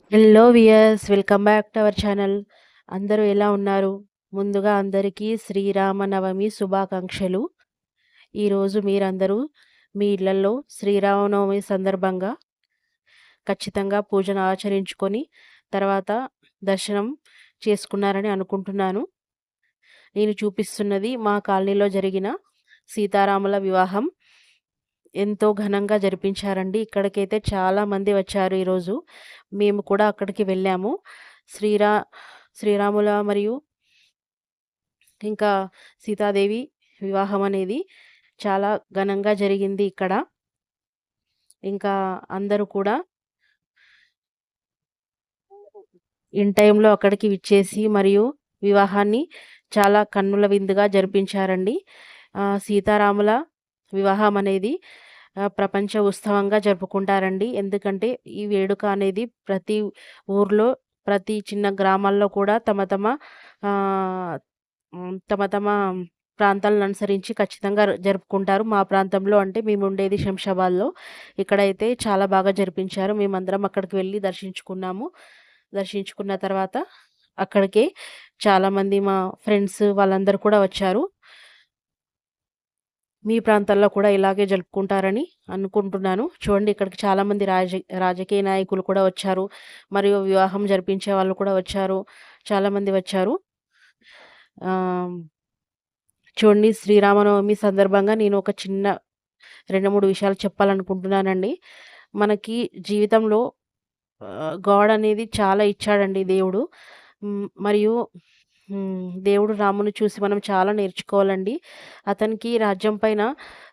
Hello viewers welcome back to our channel అందరూ ఎలా ఉన్నారు? ముందుగా అందరికీ శ్రీరామనవమి శుభాకాంక్షలు. ఈరోజు మీరందరూ మీ ఇళ్ళలో శ్రీరామనవమి సందర్భంగా ఖచ్చితంగా పూజను ఆచరించుకొని తర్వాత దర్శనం చేసుకున్నారని అనుకుంటున్నాను. నేను చూపిస్తున్నది మా కాలనీలో జరిగిన సీతారాముల వివాహం. ఎంతో ఘనంగా జరిపించారండి. ఇక్కడికైతే చాలా మంది వచ్చారు ఈరోజు మేము కూడా అక్కడికి వెళ్ళాము. శ్రీరా శ్రీరాముల మరియు ఇంకా సీతాదేవి వివాహం అనేది చాలా ఘనంగా జరిగింది ఇక్కడ. ఇంకా అందరూ కూడా ఇన్ టైంలో అక్కడికి విచ్చేసి మరియు వివాహాన్ని చాలా కన్నుల విందుగా జరిపించారండి. సీతారాముల వివాహం అనేది ప్రపంచ ఉత్సవంగా జరుపుకుంటారండి. ఎందుకంటే ఈ వేడుక అనేది ప్రతి ఊర్లో ప్రతి చిన్న గ్రామాల్లో కూడా తమ తమ తమ తమ ప్రాంతాలను అనుసరించి ఖచ్చితంగా జరుపుకుంటారు. మా ప్రాంతంలో అంటే మేము ఉండేది శంషాబాద్లో. ఇక్కడైతే చాలా బాగా జరిపించారు. మేమందరం అక్కడికి వెళ్ళి దర్శించుకున్నాము. దర్శించుకున్న తర్వాత అక్కడికే చాలామంది మా ఫ్రెండ్స్ వాళ్ళందరూ కూడా వచ్చారు. మీ ప్రాంతాల్లో కూడా ఇలాగే జరుపుకుంటారని అనుకుంటున్నాను. చూడండి ఇక్కడికి చాలామంది రాజ రాజకీయ నాయకులు కూడా వచ్చారు. మరియు వివాహం జరిపించే వాళ్ళు కూడా వచ్చారు. చాలామంది వచ్చారు. చూడండి శ్రీరామనవమి సందర్భంగా నేను ఒక చిన్న రెండు మూడు విషయాలు చెప్పాలనుకుంటున్నానండి. మనకి జీవితంలో గాడ్ అనేది చాలా ఇచ్చాడండి దేవుడు. మరియు దేవుడు రాముని చూసి మనం చాలా నేర్చుకోవాలండి. అతనికి రాజ్యం పైన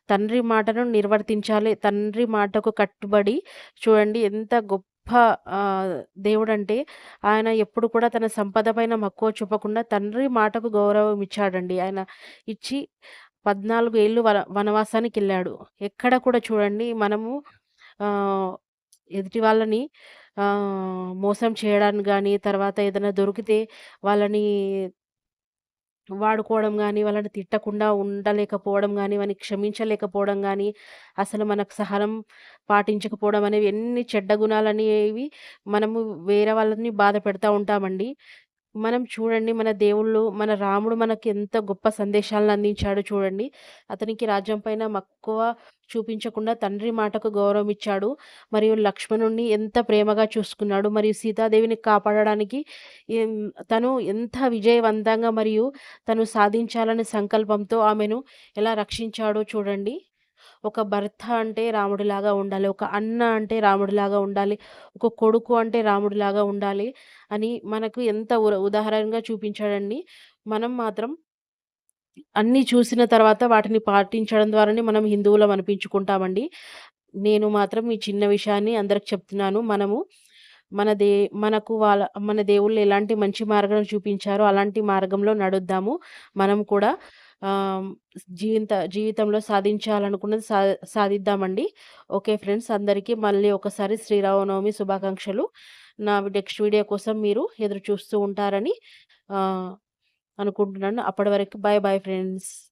తండ్రి మాటను నిర్వర్తించాలి. తండ్రి మాటకు కట్టుబడి చూడండి ఎంత గొప్ప దేవుడు అంటే ఆయన ఎప్పుడు కూడా తన సంపద పైన మక్కువ చూపకుండా తండ్రి మాటకు గౌరవం ఇచ్చాడండి. ఆయన ఇచ్చి పద్నాలుగు ఏళ్ళు వన వనవాసానికి వెళ్ళాడు. ఎక్కడ కూడా చూడండి మనము ఎదుటి వాళ్ళని మోసం చేయడానికి కానీ తర్వాత ఏదైనా దొరికితే వాళ్ళని వాడుకోవడం కానీ వాళ్ళని తిట్టకుండా ఉండలేకపోవడం కానీ వాళ్ళని క్షమించలేకపోవడం కానీ అసలు మనకు సహనం పాటించకపోవడం అనేవి ఎన్ని చెడ్డ గుణాలు అనేవి మనము వేరే వాళ్ళని బాధ పెడతా ఉంటామండి. మనం చూడండి మన దేవుళ్ళు మన రాముడు మనకి ఎంత గొప్ప సందేశాలను అందించాడు చూడండి. అతనికి రాజ్యం పైన మక్కువ చూపించకుండా తండ్రి మాటకు గౌరవం ఇచ్చాడు. మరియు లక్ష్మణుణ్ణి ఎంత ప్రేమగా చూసుకున్నాడు. మరియు సీతాదేవిని కాపాడడానికి తను ఎంత విజయవంతంగా మరియు తను సాధించాలనే సంకల్పంతో ఆమెను ఎలా రక్షించాడో చూడండి. ఒక భర్త అంటే రాముడిలాగా ఉండాలి ఒక అన్న అంటే రాముడిలాగా ఉండాలి ఒక కొడుకు అంటే రాముడిలాగా ఉండాలి అని మనకు ఎంత ఉదాహరణగా చూపించాడండి. మనం మాత్రం అన్నీ చూసిన తర్వాత వాటిని పాటించడం ద్వారానే మనం హిందువులం అనిపించుకుంటామండి. నేను మాత్రం ఈ చిన్న విషయాన్ని అందరికి చెప్తున్నాను. మనము మన దే మనకు వాళ్ళ మన దేవుళ్ళు ఎలాంటి మంచి మార్గం చూపించారో అలాంటి మార్గంలో నడుద్దాము. మనం కూడా జీవిత జీవితంలో సాధించాలనుకున్నది సా సాధిద్దామండి. ఓకే ఫ్రెండ్స్ అందరికీ మళ్ళీ ఒకసారి శ్రీరామనవమి శుభాకాంక్షలు. నా నెక్స్ట్ వీడియో కోసం మీరు ఎదురు చూస్తూ ఉంటారని అనుకుంటున్నాను. అప్పటి వరకు బాయ్ బాయ్ ఫ్రెండ్స్.